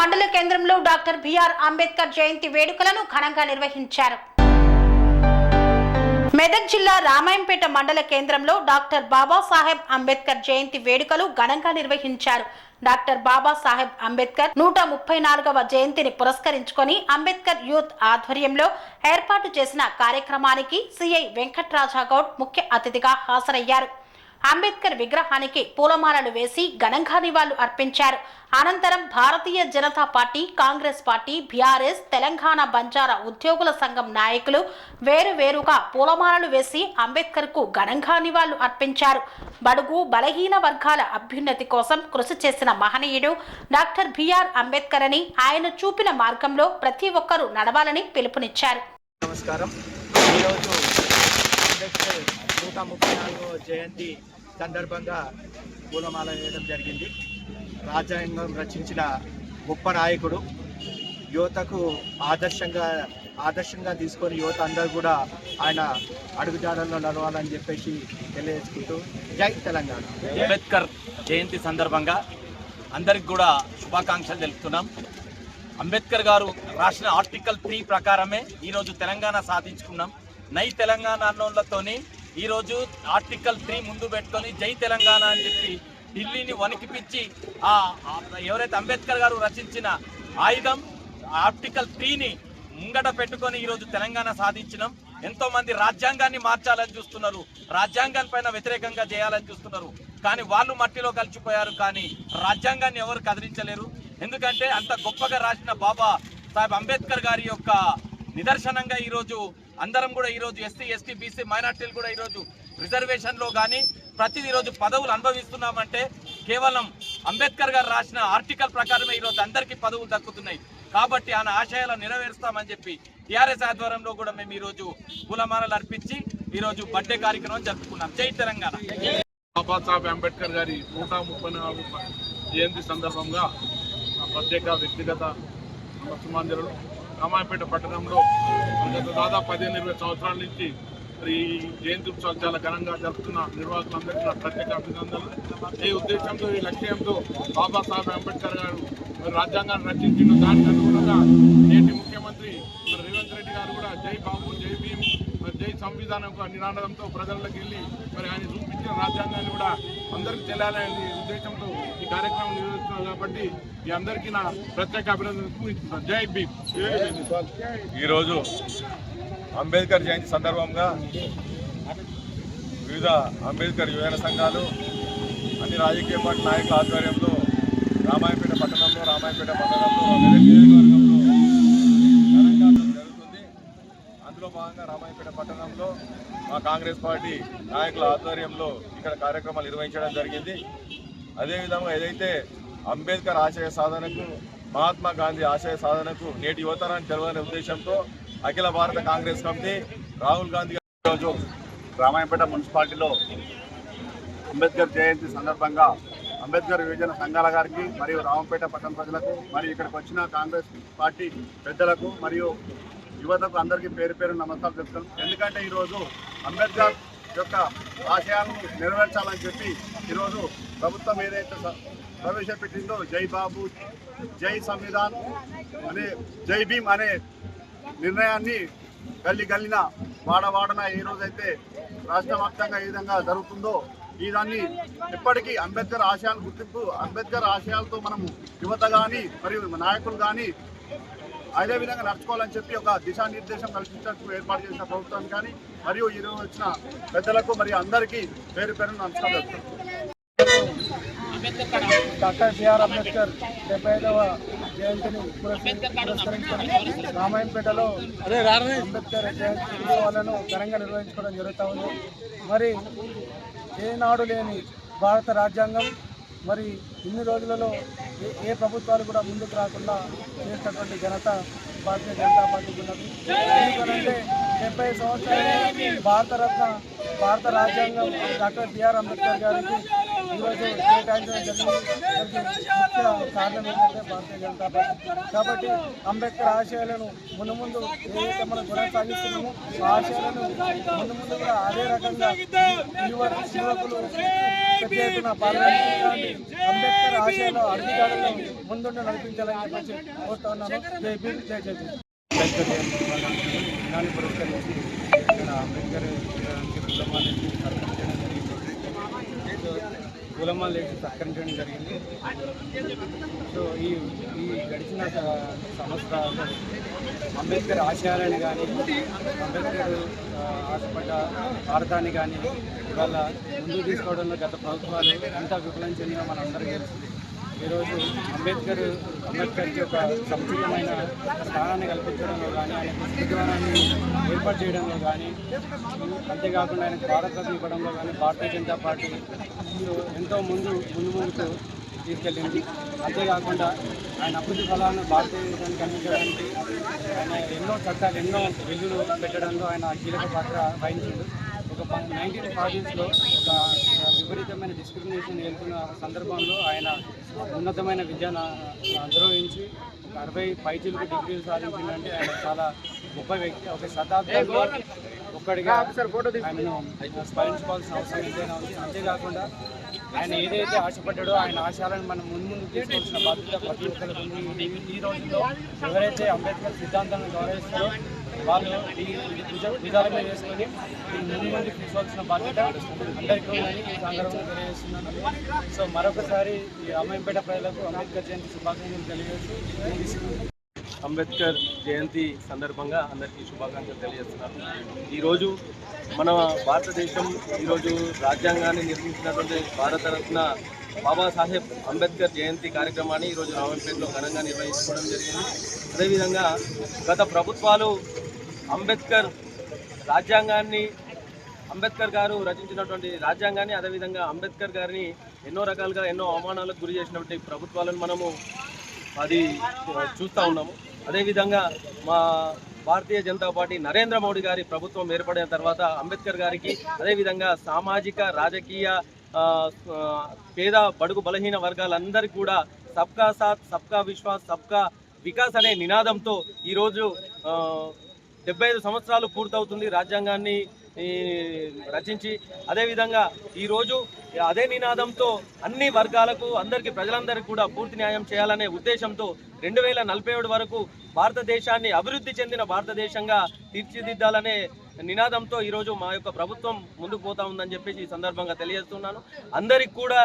మండల కేంద్రంలో doctor BR Ambedkar జయంతి వేడుకలను ఘనంగా నిర్వహించారు. మెదక్ జిల్లా రామాయంపేట మండల కేంద్రంలో డాక్టర్ బాబాసాహెబ్ అంబేద్కర్ జయంతి వేడుకలు ఘనంగా నిర్వహించారు. డాక్టర్ బాబాసాహెబ్ అంబేద్కర్ నూట ముప్పై నాలుగవ జయంతిని పురస్కరించుకొని అంబేద్కర్ యూత్ ఆధ్వర్యంలో ఏర్పాటు చేసిన కార్యక్రమానికి సిఐ వెంకట్రాజా గౌడ్ ముఖ్య అతిథిగా హాజరయ్యారు. అంబేద్కర్ విగ్రహానికి పూలమాలలు వేసి ఘనంగా నివాళులు అర్పించారు. అనంతరం Bharatiya Janata party Congress party BRS Telangana Banjara ఉద్యోగుల సంఘం నాయకులు వేరువేరుగా పూలమాలలు వేసి అంబేద్కర్కు ఘనంగా నివాళులు అర్పించారు. బడుగు బలహీన వర్గాల అభ్యున్నతి కోసం కృషి చేసిన మహనీయుడు డాక్టర్ బిఆర్ అంబేద్కర్ అని ఆయన చూపిన మార్గంలో ప్రతి ఒక్కరూ నడవాలని పిలుపునిచ్చారు. నమస్కారం. ఈరోజు అంబేద్కర్ నూట ముప్పై నాలుగో జయంతి సందర్భంగా పూలమాల వేయడం జరిగింది. రాజ్యాంగం రచించిన గొప్ప నాయకుడు యువతకు ఆదర్శంగా ఆదర్శంగా తీసుకొని యువత అందరూ కూడా ఆయన అడుగుజాడల్లో నడవాలని చెప్పేసి తెలియజేసుకుంటూ జై తెలంగాణ. అంబేద్కర్ జయంతి సందర్భంగా అందరికి కూడా శుభాకాంక్షలు తెలుపుతున్నాం. అంబేద్కర్ గారు రాసిన ఆర్టికల్ త్రీ ప్రకారమే ఈరోజు తెలంగాణ సాధించుకున్నాం. నై తెలంగాణ అన్నోళ్ళతోని ఈరోజు ఆర్టికల్ త్రీ ముందు పెట్టుకొని జై తెలంగాణ అని చెప్పి ఢిల్లీని వణికిపించి ఆ ఎవరైతే అంబేద్కర్ గారు రచించిన ఆయుధం ఆర్టికల్ త్రీని ముంగట పెట్టుకొని ఈరోజు తెలంగాణ సాధించినాం. ఎంతో మంది రాజ్యాంగాన్ని మార్చాలని చూస్తున్నారు. రాజ్యాంగం పైన వ్యతిరేకంగా చేయాలని చూస్తున్నారు. కానీ వాళ్ళు మట్టిలో కలిసిపోయారు కానీ రాజ్యాంగాన్ని ఎవరు కదిలించలేరు. ఎందుకంటే అంత గొప్పగా రాసిన బాబా సాహెబ్ అంబేద్కర్ గారి యొక్క నిదర్శనంగా ఈరోజు అందరం కూడా ఈరోజు ఎస్సీ ఎస్టీ బీసీ మైనార్టీలు కూడా ఈరోజు రిజర్వేషన్లో కానీ ప్రతిదీ ఈరోజు పదవులు అనుభవిస్తున్నామంటే కేవలం అంబేద్కర్ గారు రాసిన ఆర్టికల్ ప్రకారమే ఈరోజు అందరికీ పదవులు దక్కుతున్నాయి. కాబట్టి ఆయన ఆశయాలను నెరవేరుస్తామని చెప్పి టీఆర్ఎస్ ఆధ్వర్యంలో కూడా మేము ఈరోజు పూలమాలలు అర్పించి ఈరోజు బర్త్డే కార్యక్రమం జరుపుకున్నాం. జై తెలంగాణ. బాబాసాహెబ్ అంబేద్కర్ గారి నూట ముప్పై నాలుగు జయంతి సందర్భంగా ఆ ప్రత్యేక వ్యక్తిగత సుమాంజలు రామాయపేట పట్టణంలో గత దాదాపు పదిహేను ఇరవై సంవత్సరాల నుంచి మరి ఈ జయంతి ఉత్సవాలు చాలా ఘనంగా జరుపుతున్న నిర్వాహకులందరికీ నా ప్రత్యేక అభినందనలు. ఈ ఉద్దేశంతో ఈ లక్ష్యంతో బాబాసాహెబ్ అంబేద్కర్ గారు మరి రాజ్యాంగాన్ని రచించిన దానికి అనుగుణంగా నేటి ముఖ్యమంత్రి మరి రేవంత్ రెడ్డి గారు కూడా జై బాబు జై భీమ్ మరి జై సంవిధానం యొక్క నినాదంతో ప్రజలకు వెళ్ళి మరి ఆయన చూపించిన రాజ్యాంగాన్ని కూడా అందరికీ తెలియాలనే ఉద్దేశంతో కార్యక్రమం నిర్వహిస్తున్నారు కాబట్టి మీ అందరికీ నా ప్రత్యేక అభినందన జై భీమ్. ఈరోజు అంబేద్కర్ జయంతి సందర్భంగా వివిధ అంబేద్కర్ యువజన సంఘాలు అన్ని రాజకీయ పార్టీ నాయకుల ఆధ్వర్యంలో రామాయపేట పట్టణంలో రామాయపేట మండలంలో నియోజకవర్గంలో జరుగుతుంది. అందులో భాగంగా రామాయపేట పట్టణంలో మా కాంగ్రెస్ పార్టీ నాయకుల ఆధ్వర్యంలో ఇక్కడ కార్యక్రమాలు నిర్వహించడం జరిగింది. అదేవిధంగా ఏదైతే అంబేద్కర్ ఆశయ సాధనకు మహాత్మా గాంధీ ఆశయ సాధనకు నేటి యువతరాన్ని తెలవనే ఉద్దేశంతో అఖిల భారత కాంగ్రెస్ కమిటీ రాహుల్ గాంధీ గారు ఈరోజు రామాయపేట మున్సిపాలిటీలో అంబేద్కర్ జయంతి సందర్భంగా అంబేద్కర్ యువజన సంఘాల గారికి మరియు రామంపేట పట్టణ ప్రజలకు మరియు ఇక్కడికి వచ్చిన కాంగ్రెస్ పార్టీ పెద్దలకు మరియు యువతకు అందరికీ పేరు పేరు నమస్కారం చెప్తాను ఎందుకంటే ఈరోజు అంబేద్కర్ యొక్క ఆశయాలను నెరవేర్చాలని చెప్పి ఈరోజు ప్రభుత్వం ఏదైతే ప్రవేశపెట్టిందో జై బాబు జై సంవిధాన్ అనే జై భీమ్ అనే నిర్ణయాన్ని గల్లి గల్లిన వాడవాడన ఏ రోజైతే రాష్ట్ర వ్యాప్తంగా ఏ విధంగా జరుగుతుందో ఈ దాన్ని ఎప్పటికీ అంబేద్కర్ ఆశయాలు గుర్తింపు అంబేద్కర్ ఆశయాలతో మనము యువత కానీ మరియు నాయకులు కానీ అదే విధంగా నడుచుకోవాలని చెప్పి ఒక దిశానిర్దేశం కల్పించడానికి ఏర్పాటు చేసిన ప్రభుత్వం కానీ మరియు ఈరోజు వచ్చిన పెద్దలకు మరియు అందరికీ పేరు పేరును నమస్కారం. డాక్టర్ బిఆర్ అంబేద్కర్ డెబ్బై ఐదవ జయంతిని పురస్కరి- పురస్కరించుకొని రామాయంపేటలో అంబేద్కర్ జయంతి ఉత్సవాలను ఘనంగా నిర్వహించుకోవడం జరుగుతూ ఉంది. మరి ఏనాడు లేని భారత రాజ్యాంగం మరి ఇన్ని రోజులలో ఏ ఏ ప్రభుత్వాలు కూడా ముందుకు రాకుండా చేసినటువంటి ఘనత భారతీయ జనతా పార్టీకి ఉన్నది. ఎందుకంటే డెబ్బై సంవత్సరాలు భారతరత్న భారత రాజ్యాంగం డాక్టర్ బిఆర్ అంబేద్కర్ గారికి ఈరోజు కేటాయించడం జరిగింది కారణం ఏంటంటే భారతీయ జనతా పార్టీ కాబట్టి అంబేద్కర్ ఆశయాలను ముందు ముందు ఏదైతే మనం కొనసాగిస్తున్నామో ఆ ఆశయాలను ముందు ముందు కూడా అదే రకంగా యువ యువకులు పెద్ద ఎత్తున అంబేద్కర్ ఆశయాలు విద్యలో అధికారులను ముందుండి నడిపించాలని చెప్పి కోరుతున్నాను జై జై జై అంబేద్కర్ పురస్కరించి ఇక్కడ అంబేద్కర్ పూలమాలేసి సత్కరించడం సత్కరించడం జరిగింది. సో ఈ ఈ గడిచిన స- సంవత్సరాల్లో అంబేద్కర్ ఆశయాలను కానీ అంబేద్కర్ ఆశపడ్డ భారతాన్ని కానీ ఇవాళ ముందుకు తీసుకోవడంలో గత ప్రభుత్వాలు ఎంత విఫలం చెందిన మనందరికీ తెలుస్తుంది ఈరోజు అంబేద్కర్ అంబేద్కర్కి ఒక సమతుల్యమైన స్థానాన్ని కల్పించడంలో కానీ ఆయన పుస్తకాన్ని ఏర్పాటు చేయడంలో కానీ అంతేకాకుండా ఆయన భారతరత్న ఇవ్వడంలో కానీ భారతీయ జనతా పార్టీ ఎంతో ముందు ముందు ముందుకు తీసుకెళ్ళింది. అంతేకాకుండా ఆయన అభివృద్ధి ఫలాలను భారతదేశానికి అందించడానికి ఆయన ఎన్నో చట్టాలు ఎన్నో బిల్లులు పెట్టడంలో ఆయన కీలక పాత్ర వహించాడు. ఒక నైన్టీన్ ఫార్టీస్లో ఒక విపరీతమైన డిస్క్రిమినేషన్ వెళ్తున్న సందర్భంలో ఆయన ఉన్నతమైన విద్యను అనుభవించి అరవై పైచీలకు డిగ్రీలు సాధించిందంటే ఆయన చాలా గొప్ప వ్యక్తి. ఒక శతాబ్దంలో ఒక్కడిగా ఆయనను స్మరించుకోవాల్సిన అవసరం ఎంతైనా ఉంది. అంతేకాకుండా ఆయన ఏదైతే ఆశపడ్డాడో ఆయన ఆశయాలను మనం ముందు ముందు తీసుకోవాల్సిన బాధ్యత ప్రతి ఒక్కరికి ఉంది. ఈ- రోజుల్లో ఎవరైతే అంబేద్కర్ సిద్ధాంతాలను గౌరవిస్తారో వాళ్ళు ఈ ఈ తీసుకోవాల్సిన బాధ్యత అందరికీ ఉందని ఈ సందర్భంగా తెలియజేస్తున్నాను సో మరొకసారి ఈ అమ్మాయిపేట ప్రజలకు అంబేద్కర్ జయంతి శుభాకాంక్షలు తెలియజేస్తూ అంబేద్కర్ జయంతి సందర్భంగా అందరికీ శుభాకాంక్షలు తెలియజేస్తున్నాను ఈరోజు మన భారతదేశం ఈరోజు రాజ్యాంగాన్ని నిర్మించినటువంటి భారతరత్న బాబాసాహెబ్ అంబేద్కర్ జయంతి కార్యక్రమాన్ని ఈరోజు రామంపేటలో ఘనంగా నిర్వహించుకోవడం జరిగింది. అదేవిధంగా గత ప్రభుత్వాలు అంబేద్కర్ రాజ్యాంగాన్ని అంబేద్కర్ గారు రచించినటువంటి రాజ్యాంగాన్ని అదేవిధంగా అంబేద్కర్ గారిని ఎన్నో రకాలుగా ఎన్నో అవమానాలకు గురి చేసినటువంటి ప్రభుత్వాలను మనము అది చూస్తూ ఉన్నాము. అదేవిధంగా మా భారతీయ జనతా పార్టీ నరేంద్ర మోడీ గారి ప్రభుత్వం ఏర్పడిన తర్వాత అంబేద్కర్ గారికి అదేవిధంగా సామాజిక రాజకీయ పేద బడుగు బలహీన వర్గాలందరికీ కూడా సబ్కా సాత్ సబ్కా విశ్వాస్ సబ్కా వికాస్ అనే నినాదంతో ఈరోజు డెబ్బై ఐదు సంవత్సరాలు పూర్తవుతుంది రాజ్యాంగాన్ని రచించి అదేవిధంగా ఈరోజు అదే నినాదంతో అన్ని వర్గాలకు అందరికీ ప్రజలందరికీ కూడా పూర్తి న్యాయం చేయాలనే ఉద్దేశంతో రెండు వేల నలభై ఏడు వరకు భారతదేశాన్ని అభివృద్ధి చెందిన భారతదేశంగా తీర్చిదిద్దాలనే నినాదంతో ఈరోజు మా యొక్క ప్రభుత్వం ముందుకు పోతా ఉందని చెప్పేసి ఈ సందర్భంగా తెలియజేస్తున్నాను. అందరికి కూడా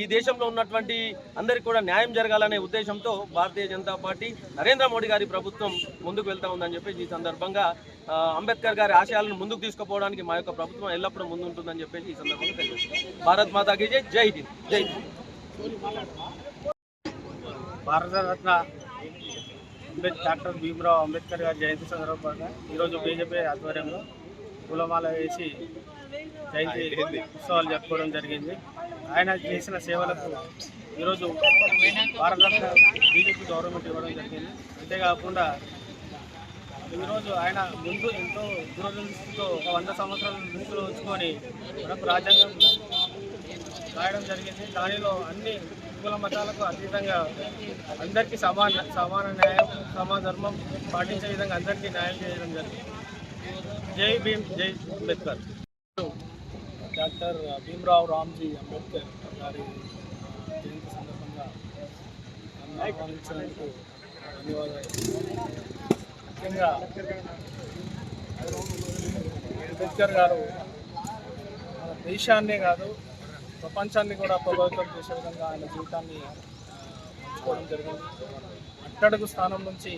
ఈ దేశంలో ఉన్నటువంటి అందరికి కూడా న్యాయం జరగాలనే ఉద్దేశంతో భారతీయ జనతా పార్టీ నరేంద్ర మోడీ గారి ప్రభుత్వం ముందుకు వెళ్తా ఉందని చెప్పేసి ఈ సందర్భంగా అంబేద్కర్ గారి ఆశయాలను ముందుకు తీసుకుపోవడానికి మా యొక్క ప్రభుత్వం ఎల్లప్పుడూ ముందుంటుందని చెప్పేసి ఈ సందర్భంగా తెలియజేస్తున్నాను. భారత్ మాతాకి జై. జై హింద్. జై హింద్. భారతరత్న అంబేద్ డాక్టర్ భీమరావు అంబేద్కర్ గారి జయంతి సందర్భంగా ఈరోజు బీజేపీ ఆధ్వర్యంలో పూలమాల వేసి జయంతి ఉత్సవాలు జరుపుకోవడం జరిగింది. ఆయన చేసిన సేవలకు ఈరోజు భారతరత్న బీజేపీ గవర్నమెంట్ ఇవ్వడం జరిగింది. అంతేకాకుండా ఈరోజు ఆయన ముందు ఎంతో దూరదృష్టితో ఒక వంద సంవత్సరాల దృష్టిలో ఉంచుకొని మనకు రాజ్యాంగం రాయడం జరిగింది. దానిలో అన్ని కుల మతాలకు అతీతంగా అందరికీ సమాన సమాన న్యాయం సమాన ధర్మం పాటించే విధంగా అందరికీ న్యాయం చేయడం జరిగింది. జై భీమ్ జై అంబేద్కర్. డాక్టర్ భీమ్రావ్ రామ్జీ అంబేద్కర్ గారి జయంతి సందర్భంగా ఆహ్వానించినందుకు ధన్యవాదాలు ముఖ్యంగా అంబేద్కర్ గారు మన దేశాన్నే కాదు ప్రపంచాన్ని కూడా ప్రభావితం చేసే విధంగా ఆయన జీవితాన్ని ఆ, పంచుకోవడం జరిగింది. అట్టడుగు స్థానం నుంచి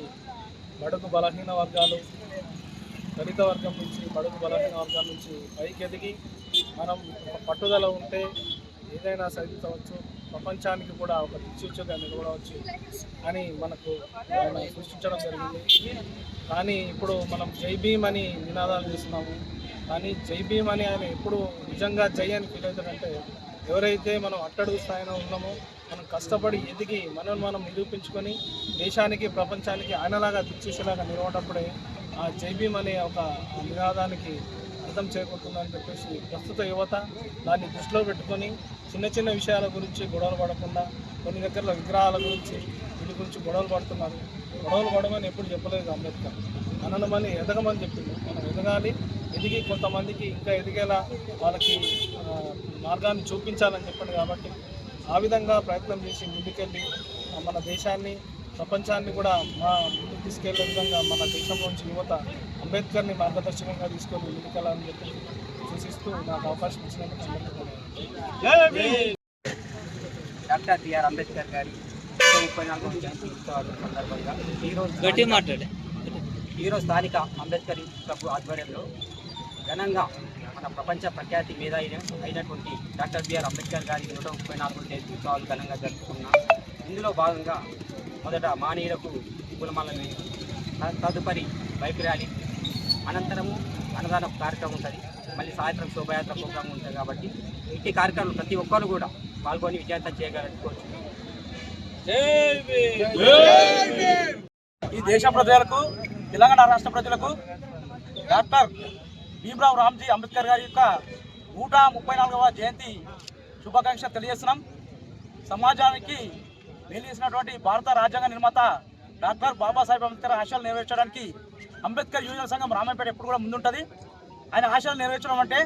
బడుగు బలహీన వర్గాలు దళిత వర్గం నుంచి బడుగు బలహీన వర్గాల నుంచి పైకి ఎదిగి మనం పట్టుదల ఉంటే ఏదైనా సాధించవచ్చు. ప్రపంచానికి కూడా ఒక దిక్సూచిగా నిలబడవచ్చు అని మనకు ఆయన సృష్టించడం జరిగింది. కానీ ఇప్పుడు మనం జై భీమ్ అని నినాదాలు చేస్తున్నాము. కానీ జై భీమ్ అని ఆయన ఎప్పుడు నిజంగా జై అని ఫీల్ అవుతాడంటే ఎవరైతే మనం అట్టడుగు స్థాయిలో ఉన్నామో మనం కష్టపడి ఎదిగి మనం మనం నిరూపించుకొని దేశానికి ప్రపంచానికి ఆయనలాగా దిక్సూచిలాగా నిలవటప్పుడే ఆ జై అనే ఒక నినాదానికి అర్థం చేకూరుతుందని చెప్పేసి ప్రస్తుత యువత దాన్ని దృష్టిలో పెట్టుకొని చిన్న చిన్న విషయాల గురించి గొడవలు పడకుండా కొన్ని దగ్గరలో విగ్రహాల గురించి వీటి గురించి గొడవలు పడుతున్నారు. గొడవలు పడమని ఎప్పుడు చెప్పలేదు అంబేద్కర్. అననమని ఎదగమని చెప్పింది మనం ఎదగాలి ఎదిగి కొంతమందికి ఇంకా ఎదిగేలా వాళ్ళకి మార్గాన్ని చూపించాలని చెప్పండి కాబట్టి ఆ విధంగా ప్రయత్నం చేసి ముందుకెళ్ళి మన దేశాన్ని ప్రపంచాన్ని కూడా మా ముందుకు తీసుకెళ్ళే విధంగా మన దేశంలోంచి యువత అంబేద్కర్ని మార్గదర్శకంగా తీసుకొని ముందుకెళ్ళాలని చెప్పి సూచిస్తూ నాకు అవకాశం ఇచ్చినందుకు డాక్టర్ బిఆర్ అంబేద్కర్ గారి ముప్పై నాలుగవ జయంతి ఉత్సవాల సందర్భంగా ఈరోజు ఈరోజు స్థానిక అంబేద్కర్ క్లబ్ ఆధ్వర్యంలో ఘనంగా మన ప్రపంచ ప్రఖ్యాతి మీద అయినటువంటి డాక్టర్ బిఆర్ అంబేద్కర్ గారి నూట ముప్పై నాలుగవ జయంతి ఉత్సవాలు ఘనంగా జరుపుకున్నాం ఇందులో భాగంగా మొదట మానీయులకు వేసి త- తదుపరి బైక్ ర్యాలీ. అనంతరము అన్నదాన కార్యక్రమం ఉంటుంది. మళ్ళీ సాయంత్రం శోభయాత్ర ప్రోగ్రాం ఉంటుంది కాబట్టి ఇట్టి కార్యక్రమం ప్రతి ఒక్కరు కూడా పాల్గొని విజయవంతం చేయగలని కోరుచున్నాను ఈ దేశ ప్రజలకు తెలంగాణ రాష్ట్ర ప్రజలకు డాక్టర్ భీమరావు రామ్జీ అంబేద్కర్ గారి యొక్క నూట ముప్పై నాలుగవ జయంతి శుభాకాంక్షలు తెలియజేస్తున్నాం. సమాజానికి మేలు చేసినటువంటి భారత రాజ్యాంగ నిర్మాత డాక్టర్ బాబాసాహెబ్ అంబేద్కర్ ఆశయాలు నెరవేర్చడానికి అంబేద్కర్ యువజన సంఘం రామాయపేట ఎప్పుడు కూడా ముందుంటుంది. ఆయన ఆశయాలు నెరవేర్చడం అంటే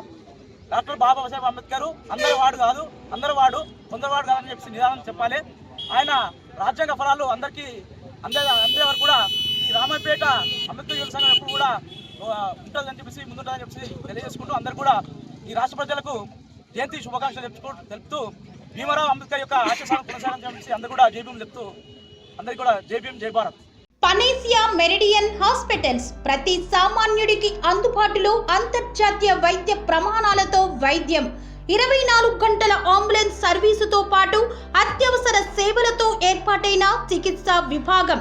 డాక్టర్ బాబాసాహెబ్ అంబేద్కర్ అందరి వాడు కాదు అందరి వాడు కొందరు వాడు కాదని చెప్పి నిదానం చెప్పాలి. ఆయన రాజ్యాంగ ఫలాలు అందరికీ అందే అందే వరకు కూడా ఈ రామపేట అంబేద్కర్ యువజన సంఘం ఎప్పుడు కూడా ఉంటుందని చెప్పేసి ముందుంటుందని చెప్పేసి తెలియజేసుకుంటూ అందరు కూడా ఈ రాష్ట్ర ప్రజలకు జయంతి శుభాకాంక్షలు తెలుపుతూ తెలుపుతూ భీమరావు అంబేద్కర్ యొక్క ఆశయాలను కొనసాగని చెప్పేసి అందరు కూడా జై చెప్తూ అందరికీ కూడా జై భీమ్ జై భారత్. పనేసియా మెరిడియన్ హాస్పిటల్స్ ప్రతి సామాన్యుడికి అందుబాటులో అంతర్జాతీయ వైద్య ప్రమాణాలతో వైద్యం. ఇరవై నాలుగు గంటల అంబులెన్స్ సర్వీసుతో పాటు అత్యవసర సేవలతో ఏర్పాటైన చికిత్సా విభాగం.